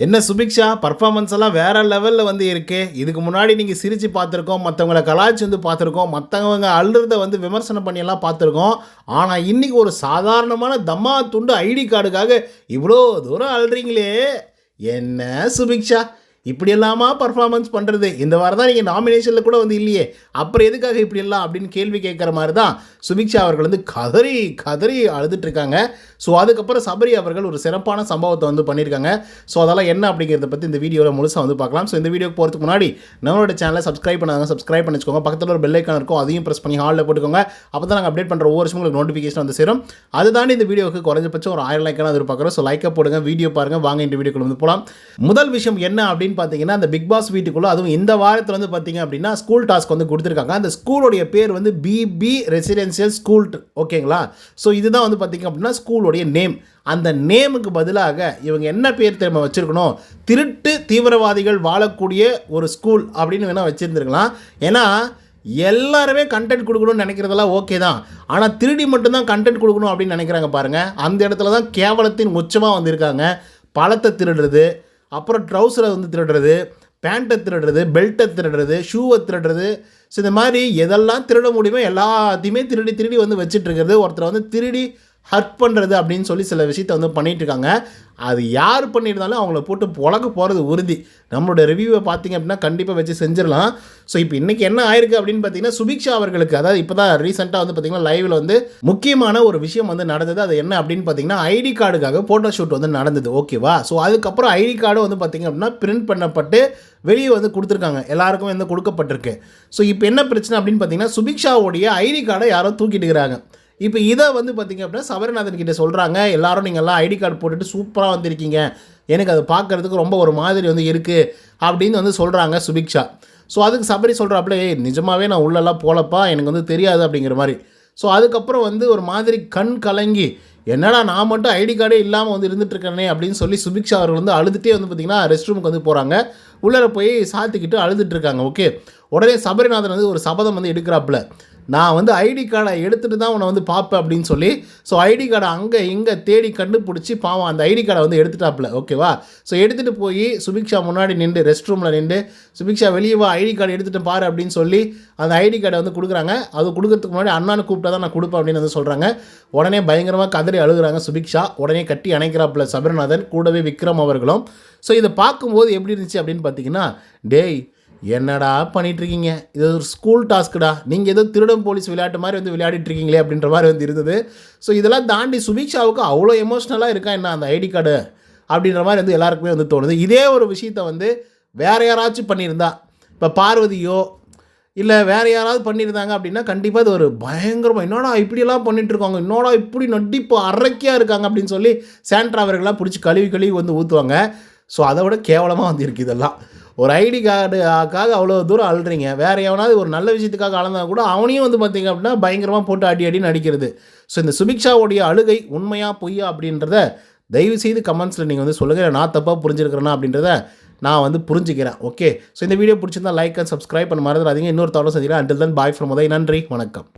என்ன சுபிக்ஷா? பர்ஃபாமன்ஸ் எல்லாம் வேற லெவலில் வந்து இருக்கு. இதுக்கு முன்னாடி நீங்கள் சிரித்து பார்த்துருக்கோம் மற்றவங்கள கலாய்ச்சி வந்து பார்த்துருக்கோம் மற்றவங்க அழுறத வந்து விமர்சனம் பண்ணியெல்லாம் பார்த்துருக்கோம். ஆனால் இன்றைக்கி ஒரு சாதாரணமான தம்மா துண்டு ஐடி கார்டுக்காக இவ்வளோ தூரம் அழுறீங்களே. என்ன சுபிக்ஷா? இப்படியெல்லாமா பர்ஃபார்மன்ஸ் பண்ணுறது இந்த வாரம் தான் நீங்கள் நாமினேஷனில் கூட வந்து இல்லையே. அப்புறம் எதுக்காக இப்படி எல்லாம் அப்படின்னு கேள்வி கேட்குற மாதிரி தான் சுபிக்ஷா அவர்கள் வந்து கதறி கதறி அழுதுட்டுருக்காங்க ஸோ அதுக்கப்புறம் சபரி அவர்கள் ஒரு சிறப்பான சம்பவத்தை வந்து பண்ணியிருக்காங்க. ஸோ அதெல்லாம் என்ன அப்படிங்கிறத பற்றி இந்த வீடியோவில் முழுசாக வந்து பார்க்கலாம். ஸோ இந்த வீடியோக்கு போகிறதுக்கு முன்னாடி நம்மளோட சேனலை சப்ஸ்கிரைப் பண்ணாங்க சப்ஸ்கிரைப் பண்ணி வச்சுக்கோங்க பக்கத்தில் ஒரு பெல் ஐக்கான் இருக்கும். அதையும் ப்ரெஸ் பண்ணி ஹாலில் போட்டுக்கோங்க. அப்போ தான் நாங்கள் அப்டேட் பண்ணுற ஒவ்வொரு வருஷமும் உங்களுக்கு நோட்டிஃபிகேஷன் வந்து சேரும். அது தாண்டி இந்த வீடியோக்கு குறைஞ்சபட்சம் ஒரு ஆயிரம் லைக்கான எதிர்பார்க்குறோம் ஸோ லைக்கை போடுங்க வீடியோ பாருங்கள் வாங்க இந்த வீடியோக்குள்ள வந்து போகலாம் முதல் விஷயம் என்ன அப்படின்னு பார்த்தீங்கன்னா அந்த பிக் பாஸ் வீட்டுக்குள்ளே அதுவும் இந்த வாரத்தில் வந்து பார்த்தீங்க அப்படின்னா ஸ்கூல் டாஸ்க் வந்து கொடுத்துருக்காங்க. அந்த ஸ்கூலோடைய பேர் வந்து பிபி ரெசிடென்சியல் ஸ்கூல் ஓகேங்களா ஸோ இதுதான் வந்து பார்த்தீங்க அப்படின்னா ஸ்கூலோடைய நேம் அந்த நேமுக்கு பதிலாக இவங்க என்ன பேர் திறமை வச்சுருக்கணும்? திருட்டு தீவிரவாதிகள் வாழக்கூடிய ஒரு ஸ்கூல் அப்படின்னு வேணால் வச்சுருந்துருக்கலாம். ஏன்னா எல்லாருமே கண்டென்ட் கொடுக்கணும்னு நினைக்கிறதெல்லாம் ஓகே தான். ஆனால் திருடி மட்டும்தான் கண்டென்ட் கொடுக்கணும் அப்படின்னு நினைக்கிறாங்க பாருங்கள் அந்த இடத்துல தான் கேவலத்தின் உச்சமாக வந்திருக்காங்க. பழத்தை திருடுறது அப்புறம் ட்ரௌசரை வந்து திருடுறது பேண்ட்டை திருடுறது பெல்ட்டை திருடுறது ஷூவை திருடுறது. ஸோ இந்த மாதிரி எதெல்லாம் திருட முடியுமோ எல்லாத்தையுமே திருடி திருடி வந்து வச்சுட்டு இருக்கிறது. ஒருத்தரை வந்து திருடி ஹர்ட் பண்ணுறது அப்படின்னு சொல்லி சில விஷயத்த வந்து பண்ணிகிட்ருக்காங்க இருக்காங்க அது யார் பண்ணியிருந்தாலும் அவங்கள போட்டு புழக்க போகிறது உறுதி. நம்மளோட ரிவ்யூவை பார்த்தீங்க அப்படின்னா கண்டிப்பாக வச்சு செஞ்சிடலாம். ஸோ இப்போ இன்றைக்கி என்ன ஆயிருக்கு அப்படின்னு பார்த்தீங்கன்னா சுபிக்ஷா அவர்களுக்கு அதாவது இப்போ தான் ரீசெண்டாக வந்து பார்த்தீங்கன்னா லைவில் வந்து முக்கியமான ஒரு விஷயம் வந்து நடந்தது. அது என்ன அப்படின்னு பார்த்தீங்கன்னா ஐடி கார்டுக்காக ஃபோட்டோ ஷூட் வந்து நடந்தது. ஓகேவா ஸோ அதுக்கப்புறம் ஐடி கார்டு வந்து பார்த்திங்க அப்படின்னா பிரிண்ட் பண்ணப்பட்டு வெளியே வந்து கொடுத்துருக்காங்க. எல்லாருக்கும் வந்து கொடுக்கப்பட்டிருக்கு. ஸோ இப்போ என்ன பிரச்சனை அப்படின்னு பார்த்தீங்கன்னா சுபிக்ஷாவுடைய ஐடி கார்டை யாரோ தூக்கிட்டு இருக்கிறாங்க இப்போ இதை வந்து பார்த்திங்க அப்படின்னா சபரிநாதன் கிட்டே சொல்கிறாங்க எல்லாரும் நீங்கள் எல்லாம் ஐடி கார்டு போட்டுட்டு சூப்பராக வந்திருக்கீங்க. எனக்கு அது பார்க்குறதுக்கு ரொம்ப ஒரு மாதிரி வந்து இருக்குது அப்படின்னு வந்து சொல்கிறாங்க சுபிக்ஷா. ஸோ அதுக்கு சபரி சொல்கிறாப்புல ஏய் நிஜமாகவே நான் உள்ளெல்லாம் போலப்பா எனக்கு வந்து தெரியாது அப்படிங்கிற மாதிரி. ஸோ அதுக்கப்புறம் வந்து ஒரு மாதிரி கண் கலங்கி என்னடா நான் மட்டும் ஐடி கார்டே இல்லாமல் வந்து இருந்துட்டுருக்கேனே அப்படின்னு சொல்லி சுபிக்ஷா அவர்கள் வந்து அழுதுகிட்டே வந்து பார்த்திங்கன்னா ரெஸ்ட் ரூமுக்கு வந்து போகிறாங்க உள்ளே போய் சாத்திக்கிட்டு அழுதுட்டுருக்காங்க ஓகே உடனே சபரிநாதன் வந்து ஒரு சபதம் வந்து எடுக்கிறாப்புல. நான் வந்து ஐடி கார்டை எடுத்துகிட்டு தான் உன்னை வந்து பார்ப்பேன் அப்படின்னு சொல்லி ஸோ ஐடி கார்டை அங்கே இங்கே தேடி கண்டுபிடிச்சி பாவம் அந்த ஐடி கார்டை வந்து எடுத்துட்டாப்புல. ஓகேவா ஸோ எடுத்துகிட்டு போய் சுபிக்ஷா முன்னாடி நின்று ரெஸ்ட் ரூமில் நின்று சுபிக்ஷா வெளியே வா ஐடி கார்டு எடுத்துகிட்டு பாரு அப்படின்னு சொல்லி அந்த ஐடி கார்டை வந்து கொடுக்குறாங்க. அது கொடுக்கறதுக்கு முன்னாடி அண்ணான்னு கூப்பிட்டா தான் நான் கொடுப்பேன் அப்படின்னு வந்து சொல்கிறாங்க உடனே பயங்கரமாக கதறி அழுகுறாங்க சுபிக்ஷா. உடனே கட்டி அணைக்கிறாப்புல சபரிநாதன் கூடவே விக்ரம் அவர்களும். ஸோ இதை பார்க்கும்போது எப்படி இருந்துச்சு அப்படின்னு பார்த்தீங்கன்னா டேய் என்னடா பண்ணிகிட்ருக்கீங்க இது ஒரு ஸ்கூல் டாஸ்க்குடா நீங்கள் ஏதோ திருடம் போலீஸ் விளையாட்டு மாதிரி வந்து விளையாடிட்டு இருக்கீங்களே அப்படின்ற மாதிரி வந்து இருந்தது. ஸோ இதெல்லாம் தாண்டி சுபிக்ஷாவுக்கு அவ்வளோ எமோஷ்னலாக இருக்கா என்ன அந்த ஐடி கார்டு அப்படின்ற மாதிரி வந்து எல்லாருக்குமே வந்து தோணுது. இதே ஒரு விஷயத்த வந்து வேறு யாராச்சும் பண்ணியிருந்தா இப்போ பார்வதியோ இல்லை வேறு யாராவது பண்ணியிருந்தாங்க அப்படின்னா கண்டிப்பாக அது ஒரு பயங்கரமாக என்னடா இப்படியெல்லாம் பண்ணிட்டுருக்காங்க? என்னடா இப்படி நடிப்பு அரைக்கியாக இருக்காங்க? அப்படின்னு சொல்லி சாண்ட்ரா அவர்களாக பிடிச்சி கழுவி கழுவி வந்து ஊற்றுவாங்க ஸோ அதை விட கேவலமாக வந்து இருக்குது இதெல்லாம். ஒரு ஐடி கார்டுக்காக அவ்வளோ தூரம் அழுறீங்க வேறு எவனாவது ஒரு நல்ல விஷயத்துக்காக அளந்தா கூட அவனையும் வந்து பார்த்தீங்க அப்படின்னா பயங்கரமாக போட்டு அடி அடி நடிக்கிறது ஸோ இந்த சுபிக்ஷாவுடைய அழுகை உண்மையா பொய்யா அப்படின்றத தயவு செய்து கமெண்ட்ஸில் நீங்கள் வந்து சொல்லுங்கள் நான் தப்பாக புரிஞ்சுருக்கிறேன்னா அப்படின்றத நான் வந்து புரிஞ்சுக்கிறேன். ஓகே ஸோ இந்த வீடியோ பிடிச்சிருந்தா லைக் அண்ட் சப்ஸ்கிரைப் பண்ண மறந்துடாதீங்க. இன்னொரு தவிர சந்திக்கிறேன் until then bye from Uday. நன்றி. வணக்கம்.